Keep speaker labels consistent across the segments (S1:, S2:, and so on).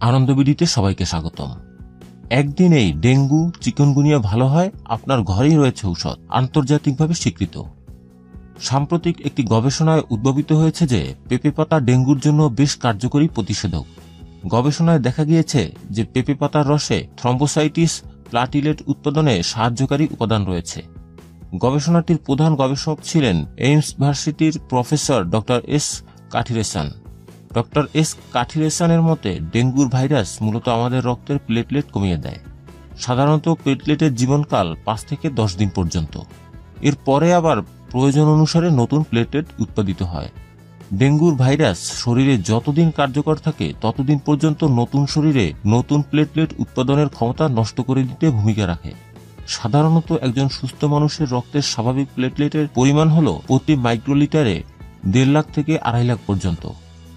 S1: আনন্দবিডিতে সবাইকে স্বাগতম। একদিনেই ডেঙ্গু, চিকনগুনিয়া ভালো হয়, আপনার ঘরেই রয়েছে ঔষধ, আন্তর্জাতিকভাবে স্বীকৃত। সাম্প্রতিক একটি গবেষণায় উদ্ভাবিত হয়েছে যে পেঁপে পাতা ডেঙ্গুর জন্য বেশ কার্যকরী প্রতিষেধক। গবেষণায় দেখা গিয়েছে যে পেঁপে পাতার রসে থ্রম্বোসাইটিস, প্লাটিলেট উৎপাদনে সাহায্যকারী উপাদান রয়েছে। গবেষণাটির প্রধান গবেষক ছিলেন এইমস ভার্সিটির professor doctor S Kathiresan. Doctor S কাঠিরেসানের মতে, ডেঙ্গুর ভাইরাস মূলত আমাদের রক্তের প্লেটলেট কমিয়ে দেয়। সাধারণত প্লেটলেটের জীবনকাল পাঁচ থেকে দশ দিন পর্যন্ত। এর পরে আবার প্রয়োজন অনুসারে নতুন প্লেটলেট উৎপাদিত হয়। ডেঙ্গুর ভাইরাস শরীরে যতদিন কার্যকর থাকে, ততদিন পর্যন্ত নতুন শরীরে নতুন প্লেটলেট উৎপাদনের ক্ষমতা নষ্ট করে দিতে ভূমিকা রাখে। সাধারণত একজন সুস্থ মানুষের রক্তের স্বাভাবিক প্লেটলেটের পরিমাণ হল প্রতি মাইক্রোলিটারে দেড় লাখ থেকে আড়াই লাখ পর্যন্ত।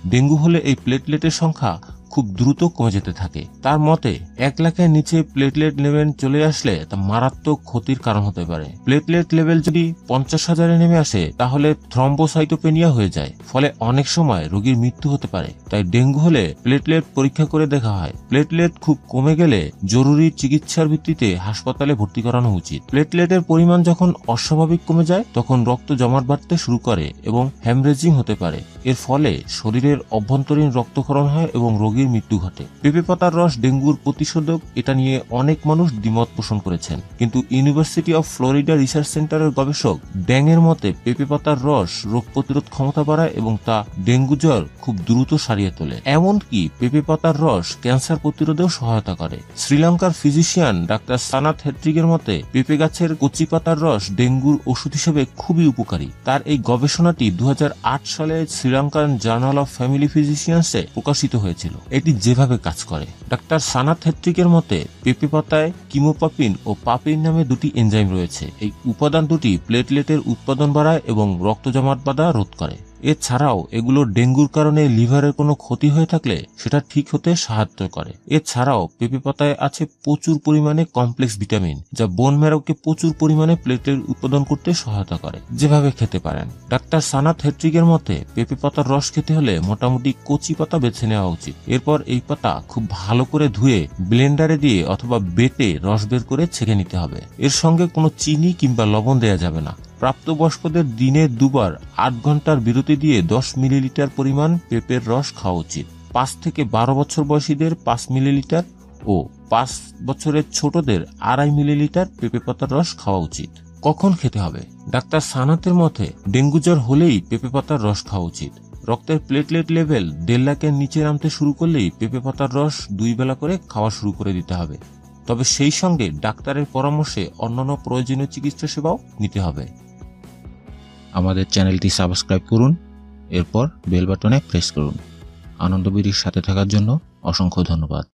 S1: ডেঙ্গু হলে এই প্লেটলেটের সংখ্যা খুব দ্রুত কমে যেতে থাকে। তার মতে, এক লাখের নিচে প্লেটলেট লেভেল চলে আসলে তা মারাত্মক ক্ষতির কারণ হতে পারে। প্লেটলেট লেভেল যদি পঞ্চাশ হাজারে নেমে আসে, তাহলে থ্রম্বোসাইটোপেনিয়া হয়ে যায়। ফলে অনেক সময় রোগীর মৃত্যু হতে পারে। তাই ডেঙ্গু হলে প্লেটলেট পরীক্ষা করে দেখা হয়। প্লেটলেট খুব কমে গেলে জরুরি চিকিৎসার ভিত্তিতে হাসপাতালে ভর্তি করানো উচিত। প্লেটলেটের পরিমাণ যখন অস্বাভাবিক কমে যায়, তখন রক্ত জমাট বাড়তে শুরু করে এবং হ্যামরেজিং হতে পারে। এর ফলে শরীরের অভ্যন্তরীণ রক্তক্ষরণ হয় এবং রোগীর মৃত্যু ঘটে। পেঁপে পাতার রস ডেঙ্গুর প্রতিষেধক এটা নিয়ে অনেক মানুষ দ্বিমত পোষণ করেছেন। কিন্তু ইউনিভার্সিটি অফ ফ্লোরিডা রিসার্চ সেন্টারের গবেষক ড্যাংয়ের মতে পেঁপে পাতার রস রোগ প্রতিরোধ ক্ষমতা বাড়ায় এবং তা ডেঙ্গু জ্বর খুব দ্রুত সারিয়ে তোলে। এমনকি পেঁপে পাতার রস ক্যান্সার প্রতিরোধেও সহায়তা করে। শ্রীলঙ্কার ফিজিশিয়ান ডাক্তার সানাত হেট্রিকের মতে পেঁপে গাছের কচি পাতার রস ডেঙ্গুর ওষুধ হিসেবে খুবই উপকারী। তার এই গবেষণাটি দু হাজার আট সালে Sri Lankan journal of family ফিজিশিয়ান্সে প্রকাশিত হয়েছিল। এটি যেভাবে কাজ করে, ডাক্তার সানাত হেত্রিকের মতে পেঁপে পাতায় কিমোপাপিন ও পাপিন নামে দুটি এনজাইম রয়েছে। এই উপাদান দুটি প্লেটলেটের উৎপাদন বাড়ায় এবং রক্ত জমাট বাঁধা রোধ করে। এছাড়াও এগুলো ডেঙ্গুর কারণে লিভারের কোনো ক্ষতি হয়ে থাকলে সেটা ঠিক হতে সাহায্য করে। এছাড়াও পেঁপে পাতায় আছে প্রচুর পরিমাণে কমপ্লেক্স ভিটামিন, যা বোন ম্যারোকে প্রচুর পরিমাণে প্লেটের উৎপাদন করতে সহায়তা করে, যেভাবে খেতে পারেন। ডাক্তার সানাত হেট্রিকের মতে পেঁপে পাতার রস খেতে হলে মোটামুটি কচি পাতা বেছে নেওয়া উচিত। এরপর এই পাতা খুব ভালো করে ধুয়ে ব্লেন্ডারে দিয়ে অথবা বেটে রস বের করে ছেঁকে নিতে হবে। এর সঙ্গে কোনো চিনি কিংবা লবণ দেওয়া যাবে না। প্রাপ্তবয়স্কদের দিনে দুবার আট ঘণ্টার বিরতি দিয়ে দশ মিলিলিটার পরিমাণ পেঁপের রস খাওয়া উচিত। পাঁচ থেকে বারো বছর বয়সীদের পাঁচ মিলিলিটার ও পাঁচ বছরের ছোটদের আড়াই মিলিলিটার পেঁপে পাতার রস খাওয়া উচিত। কখন খেতে হবে? ডাক্তার সানাতের মতে, ডেঙ্গু জ্বর হলেই পেঁপে পাতার রস খাওয়া উচিত। রক্তের প্লেটলেট লেভেল দেড় লাখের নিচে নামতে শুরু করলেই পেঁপে পাতার রস দুই বেলা করে খাওয়া শুরু করে দিতে হবে। তবে সেই সঙ্গে ডাক্তারের পরামর্শে অন্যান্য প্রয়োজনীয় চিকিৎসা সেবাও নিতে হবে।
S2: আমাদের চ্যানেলটি সাবস্ক্রাইব করুন, এরপর বেল বাটনে প্রেস করুন। আনন্দবিধির সাথে থাকার জন্য অসংখ্য ধন্যবাদ।